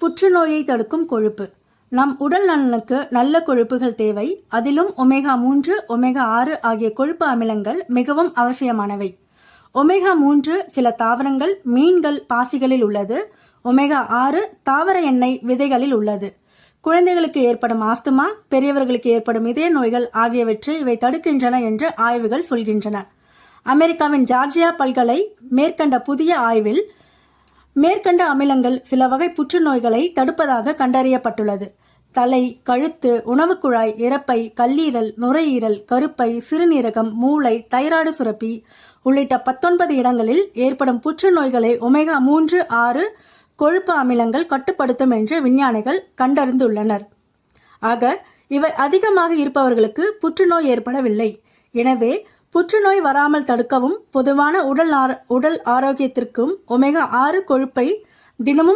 புற்றுநோயை தடுக்கும் கொழுப்பு. நம் உடல் நலனுக்கு நல்ல கொழுப்புகள் தேவை. அதிலும் ஒமேகா மூன்று ஒமேகா ஆறு ஆகிய கொழுப்பு அமிலங்கள் மிகவும் அவசியமானவை. ஒமேகா மூன்று சில தாவரங்கள் மீன்கள் பாசிகளில் உள்ளது. ஒமேகா ஆறு தாவர எண்ணெய் விதைகளில் உள்ளது. குழந்தைகளுக்கு ஏற்படும் ஆஸ்துமா பெரியவர்களுக்கு ஏற்படும் இதய நோய்கள் ஆகியவற்றை இவை தடுக்கின்றன என்று ஆய்வுகள் சொல்கின்றன. அமெரிக்காவின் ஜார்ஜியா பல்கலை மேற்கண்ட புதிய ஆய்வில் மேற்கண்ட அமிலங்கள் சில வகை புற்றுநோய்களை தடுப்பதாக கண்டறியப்பட்டுள்ளது. தலை கழுத்து உணவுக்குழாய் இறப்பை கல்லீரல் நுரையீரல் கருப்பை சிறுநீரகம் மூளை தைராய்டு சுரப்பி உள்ளிட்ட பத்தொன்பது இடங்களில் ஏற்படும் புற்றுநோய்களை ஒமேகா மூன்று ஆறு கொழுப்பு அமிலங்கள் கட்டுப்படுத்தும் என்று விஞ்ஞானிகள் கண்டறிந்துள்ளனர். ஆக இவை அதிகமாக இருப்பவர்களுக்கு புற்றுநோய் ஏற்படவில்லை. எனவே புற்றுநோய் வராமல் தடுக்கவும் பொதுவான உடல் உடல் ஆரோக்கியத்திற்கும் ஒமேகா ஆறு கொழுப்பை தினமும்